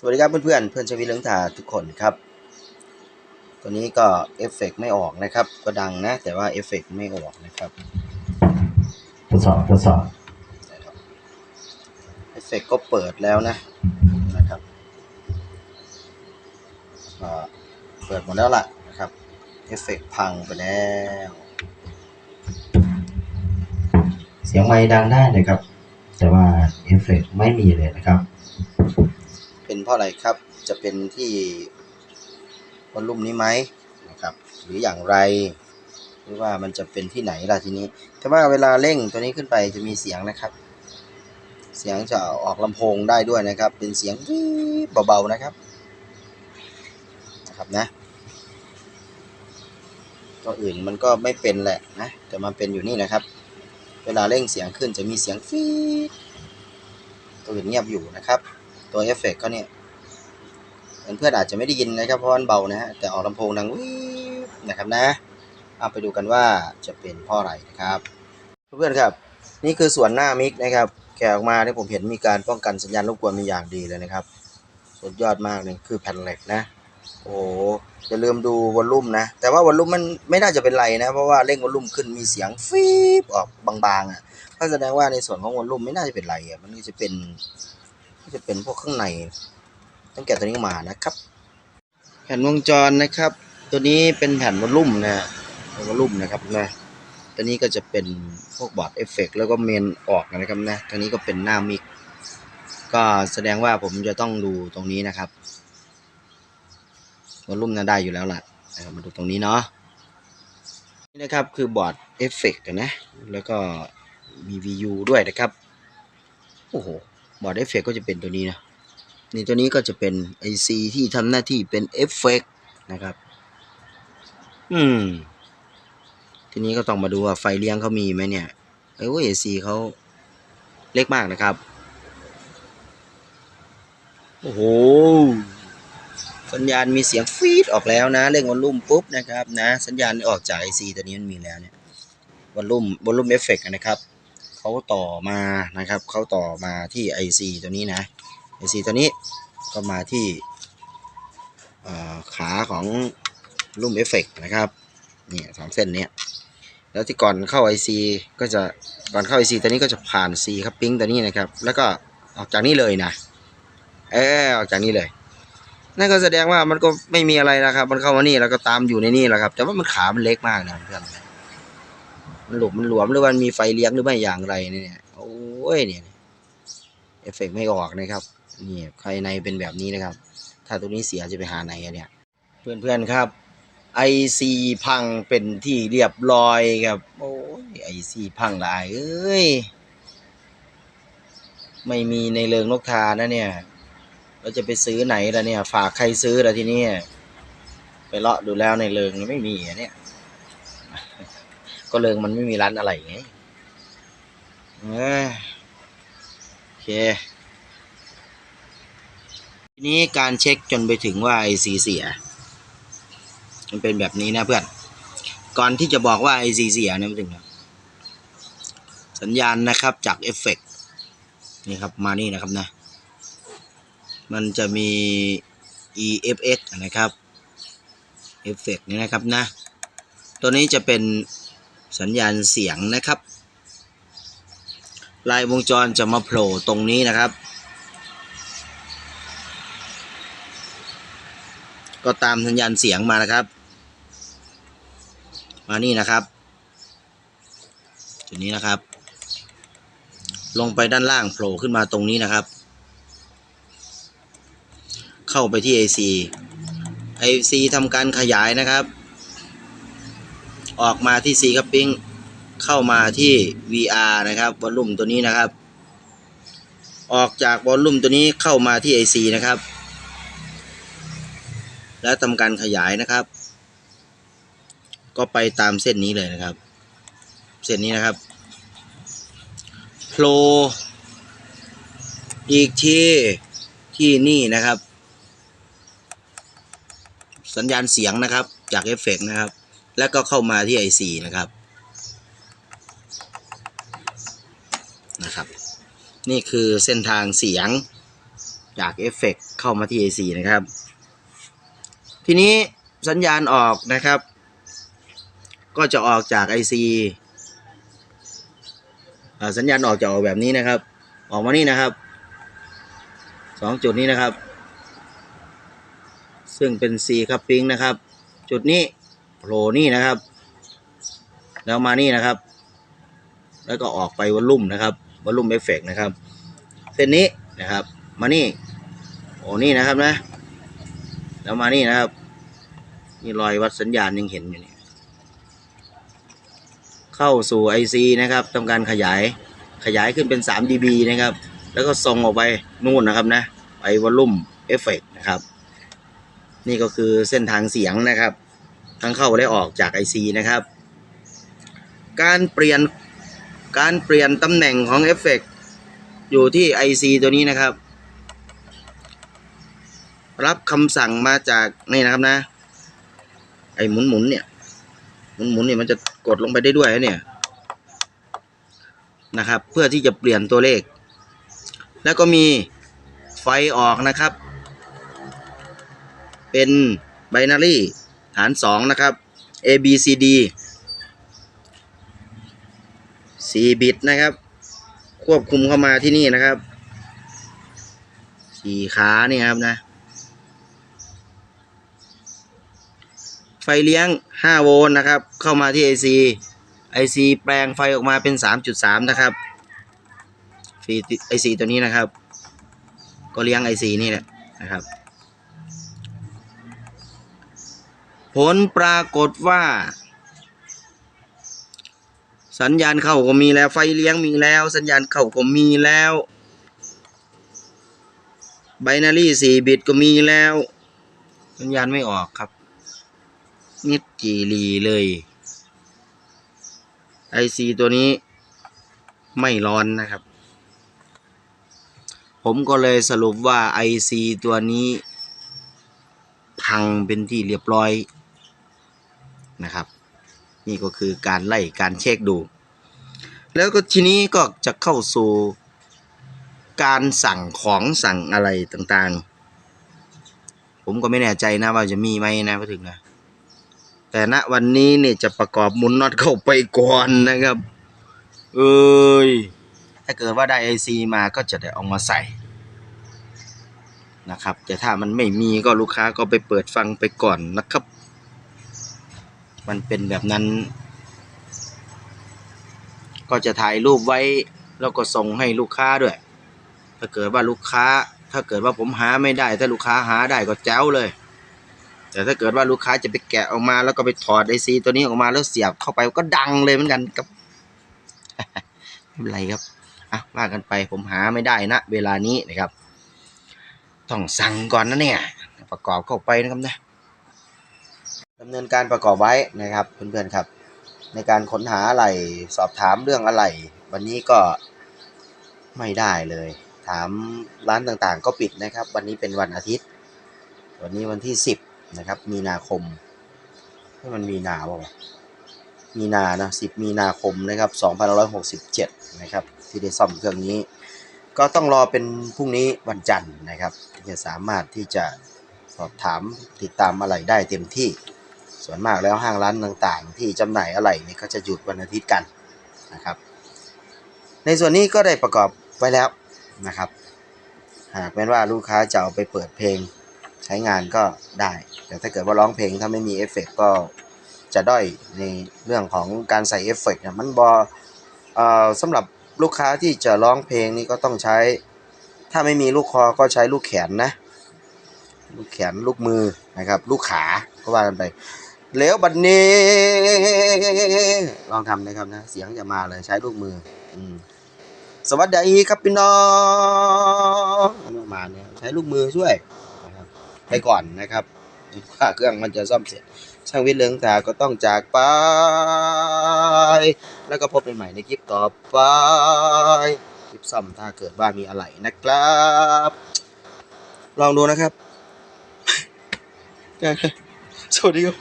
สวัสดีครับเพื่อนๆเพื่อนชวีเลืองถาทุกคนครับ ตัวนี้ก็เอฟเฟกต์ไม่ออกนะครับ ก็ดังนะ แต่ว่าเอฟเฟกต์ไม่ออกนะครับทดสอบทดสอบนะครับเอฟเฟกต์ก็เปิดแล้วนะนะครับก็เปิดหมดแล้วล่ะนะครับเอฟเฟกต์พังไปแล้ว เสียงไมค์ดังได้นะครับ แต่ว่าเอฟเฟกต์ไม่มีเลยนะครับ เพราะอะไรครับ จะเป็นที่วอลลุ่มนี้ไหมนะครับ หรืออย่างไร หรือว่ามันจะเป็นที่ไหนล่ะทีนี้แต่ว่าเวลาเร่งตัวนี้ขึ้นไปจะมีเสียงนะครับ เสียงจะออกลำโพงได้ด้วยนะครับ เป็นเสียงเบาๆนะครับนะครับนะตัวอื่นมันก็ไม่เป็นแหละนะแต่มันเป็นอยู่นี่นะครับ เวลาเร่งเสียงขึ้นจะมีเสียงฟีตัวอื่นเงียบอยู่นะครับ ตัวเอฟเฟกต์ก็เนี่ย เพื่อนๆอาจจะไม่ได้ยินนะครับเพราะมันเบานะฮะแต่ออกลำโพงดังวิบนะครับนะเอาไปดูกันว่าจะเป็นเพราะอะไรนะครับเพื่อนๆครับ นี่คือส่วนหน้ามิกนะครับแกะออกมาเนี่ผมเห็นมีการป้องกันสัญญาณรบกวนเป็นอย่างดีเลยนะครับ สุดยอดมากเลยคือแผ่นเหล็กนะ โอ้โหอย่าลืมดูวอลลุ่มนะ แต่ว่าวอลลุ่มมันไม่น่าจะเป็นไรนะ เพราะว่าเร่งวอลลุ่มขึ้นมีเสียงฟีบออกบางๆอะก็แสดงว่าในส่วนของวอลลุ่มไม่น่าจะเป็นไรอะมันก็จะเป็นก็จะเป็นพวกข้างใน ตั้งแต่ตัวนี้มานะครับ แผ่นวงจรนะครับ ตัวนี้เป็นแผ่นวอลลุ่มนะฮะวอลลุ่มนะครับนะตัวนี้ก็จะเป็นพวกบอร์ดเอฟเฟกแล้วก็เมนออกนะครับนะตัวนี้ก็เป็นหน้ามิกก็แสดงว่าผมจะต้องดูตรงนี้นะครับวอลลุ่มน่าได้อยู่แล้วล่ะมาดูตรงนี้เนาะนี่นะครับคือบอร์ดเอฟเฟกนะ แล้วก็มี VU ด้วยนะครับ โอ้โห บอร์ดเอฟเฟกก็จะเป็นตัวนี้นะ นี่ตัวนี้ก็จะเป็น IC ที่ทำหน้าที่เป็นเอฟเฟกนะครับ อืม ทีนี้ก็ต้องมาดูว่าไฟเลี้ยงเขามีไหมเนี่ยเอ้ย IC เขาเล็กมากนะครับ โอ้โห สัญญาณมีเสียงฟีดออกแล้วนะ เร่งวอลลุ่มปุ๊บนะครับนะ สัญญาณออกจาก IC ตัวนี้มันมีแล้วเนี่ยวอลลุ่มวอลลุ่มเอฟเฟกนะครับ เขาต่อมานะครับ เขาต่อมาที่ IC ตัวนี้นะ IC ตัวนี้ก็มาที่ขาของรุ่มเอฟเฟกนะครับนี่สองเส้นเนี้ยแล้วที่ก่อนเข้า IC ก็จะก่อนเข้า IC ตัวนี้ก็จะผ่าน C ครับปิ้งตัวนี้นะครับ แล้วก็ออกจากนี้เลยนะเออออกจากนี้เลย นั่นก็แสดงว่ามันก็ไม่มีอะไรนะครับ มันเข้ามานี่แล้วก็ตามอยู่ในนี่แหละครับ แต่ว่ามันขามันเล็กมากนะเพื่อนมันหลุมมันหลวมหรือว่ามันมีไฟเลี้ยงหรือไม่อย่างไรเนี่ยโอ้ยเนี่ยเอฟเฟกต์ไม่ออกนะครับ นี่ภายในเป็นแบบนี้นะครับ ถ้าตัวนี้เสียจะไปหาไหนอะเนี่ย เพื่อนๆครับไอซีพังเป็นที่เรียบร้อยครับโอ้ยไอซีพังหลายเอ้ยไม่มีในเริงนกทานะเนี่ย เราจะไปซื้อไหนล่ะเนี่ย ฝากใครซื้อล่ะทีนี้ไปเลาะดูแล้วในเริงไม่มีอะเนี่ย ก็เริงมันไม่มีร้านอะไรไงเอ้ยโอเค ทีนี้การเช็คจนไปถึงว่าไอซีเสีย มันเป็นแบบนี้นะเพื่อน ก่อนที่จะบอกว่าไอซีเสียเนี่ยมันถึงนะสัญญาณนะครับจากเอฟเฟกนี่ครับมานี่นะครับนะ มันจะมี EFX นะครับเอฟเฟกนี่นะครับนะ ตัวนี้จะเป็นสัญญาณเสียงนะครับ ลายวงจรจะมาโผล่ตรงนี้นะครับ ก็ตามสัญญาณเสียงมานะครับ มานี่นะครับ จุดนี้นะครับ ลงไปด้านล่างโผล่ขึ้นมาตรงนี้นะครับ เข้าไปที่ IC IC ทำการขยายนะครับ ออกมาที่ C ครับปิ้งเข้ามาที่ VR นะครับวอลลุ่มตัวนี้นะครับ ออกจากวอลลุ่มตัวนี้เข้ามาที่ IC นะครับ แล้วทำการขยายนะครับ ก็ไปตามเส้นนี้เลยนะครับ เส้นนี้นะครับโผล่อีกที่ที่นี่นะครับ สัญญาณเสียงนะครับจากเอฟเฟกต์นะครับ แล้วก็เข้ามาที่ IC นะครับนะครับ นี่คือเส้นทางเสียงจากเอฟเฟกเข้ามาที่ AC นะครับ ทีนี้สัญญาณออกนะครับ ก็จะออกจาก IC อ่าสัญญาณออกจะออกแบบนี้นะครับ ออกมานี่นะครับสองจุดนี้นะครับ ซึ่งเป็น C คัพปิ้งนะครับ จุดนี้โผล่นี่นะครับ แล้วมานี่นะครับ แล้วก็ออกไปวอลลุ่มนะครับวอลลุ่มเอฟเฟกนะครับ เส้นนี้นะครับ มานี่โอ้นี่นะครับนะ แล้วมานี่นะครับ นี่รอยวัดสัญญาณยังเห็นอยู่เนี่ยเข้าสู่ IC นะครับทำการขยายขยายขึ้นเป็น 3 dB นะครับ แล้วก็ส่งออกไปนู่นนะครับนะ ไปวอลลุ่มเอฟเฟกนะครับ นี่ก็คือเส้นทางเสียงนะครับ ทั้งเข้าและออกจาก IC นะครับ การเปลี่ยนการเปลี่ยนตำแหน่งของเอฟเฟกอยู่ที่ IC ตัวนี้นะครับ รับคำสั่งมาจากนี่นะครับนะ ไอ้หมุนหมุนเนี่ย หมุนหมุนเนี่ยมันจะกดลงไปได้ด้วยเนี่ยนะครับ เพื่อที่จะเปลี่ยนตัวเลข แล้วก็มีไฟออกนะครับ เป็นไบนารีฐานสองนะครับ A B C D 4บิตนะครับ ควบคุมเข้ามาที่นี่นะครับสี่ขาเนี่ยครับนะ ไฟ เลี้ยง 5 โวลต์นะครับ เข้ามาที่ IC IC แปลงไฟออกมาเป็น 3.3 นะครับฟี IC ตัวนี้นะครับ ก็เลี้ยง IC นี่แหละนะครับ ผลปรากฏว่า สัญญาณเข้าก็มีแล้วไฟเลี้ยงมีแล้ว สัญญาณเข้าก็มีแล้วไบนารี่4บิตก็มีแล้ว สัญญาณไม่ออกครับ นิดจีรีเลย IC ตัวนี้ไม่ร้อนนะครับ ผมก็เลยสรุปว่า IC ตัวนี้ พังเป็นที่เรียบร้อยนะครับ นี่ก็คือการไล่การเช็คดู แล้วก็ทีนี้ก็จะเข้าสู่การสั่งของสั่งอะไรต่างๆ ผมก็ไม่แน่ใจนะว่าจะมีไหมนะพอถึงนะ แต่ณวันนี้เนี่ยจะประกอบหมุนน็อตเข้าไปก่อนนะครับ เอ้ย ถ้าเกิดว่าได้ไอซีมาก็จะได้เอามาใส่นะครับ แต่ถ้ามันไม่มีก็ลูกค้าก็ไปเปิดฟังไปก่อนนะครับ มันเป็นแบบนั้น ก็จะถ่ายรูปไว้ แล้วก็ส่งให้ลูกค้าด้วย ถ้าเกิดว่าลูกค้า ถ้าเกิดว่าผมหาไม่ได้ ถ้าลูกค้าหาได้ก็แจ๋วเลย แต่ถ้าเกิดว่าลูกค้าจะไปแกะออกมา แล้วก็ไปถอดไอซีตัวนี้ออกมาแล้วเสียบเข้าไปก็ดังเลยเหมือนกันครับไม่เป็นไรครับอะว่ากันไปผมหาไม่ได้นะเวลานี้นะครับ ต้องสั่งก่อนนะเนี่ย ประกอบเข้าไปนะครับนะดำเนินการประกอบไว้นะครับเพื่อนๆครับ ในการค้นหาอะไรสอบถามเรื่องอะไร วันนี้ก็ไม่ได้เลย ถามร้านต่างๆ ก็ปิดนะครับ วันนี้เป็นวันอาทิตย์ วันนี้วันที่สิบ นะครับ มีนาคมให้มันมีนาเปล่ามีนานะสิบมีนาคมนะครับสองพันร้อยหกสิบเจ็ดนะครับ ที่ได้ซ่อมเครื่องนี้ ก็ต้องรอเป็นพรุ่งนี้วันจันทร์นะครับจะสามารถที่จะสอบถามติดตามอะไรได้เต็มที่ ส่วนมากแล้วห้างร้านต่างๆ ที่จำหน่ายอะไรเนี่ยก็จะหยุดวันอาทิตย์กันนะครับ ในส่วนนี้ก็ได้ประกอบไว้แล้วนะครับ หากแม้ว่าลูกค้าจะเอาไปเปิดเพลง ใช้งานก็ได้ แต่ถ้าเกิดว่าร้องเพลงถ้าไม่มีเอฟเฟกต์ก็จะด้อยในเรื่องของการใส่เอฟเฟกต์เนี่ยมันบอเอ่อสำหรับลูกค้าที่จะร้องเพลงนี่ก็ต้องใช้ ถ้าไม่มีลูกคอก็ใช้ลูกแขนนะ ลูกแขนลูกมือนะครับ ลูกขาก็ว่ากันไปแล้วบัดนนี้ ลองทำนะครับนะ เสียงจะมาเลยใช้ลูกมืออืมสวัสดีครับพี่น้องมาเนี้ยใช้ลูกมือช่วย ไปก่อนนะครับจนกว่าเครื่องมันจะซ่อมเสร็จ ช่างวิทย์เลืองตาก็ต้องจากไป แล้วก็พบกันใหม่ในคลิปต่อไป คลิปซ่อมถ้าเกิดว่ามีอะไรนะครับ ลองดูนะครับ สวัสดีครับ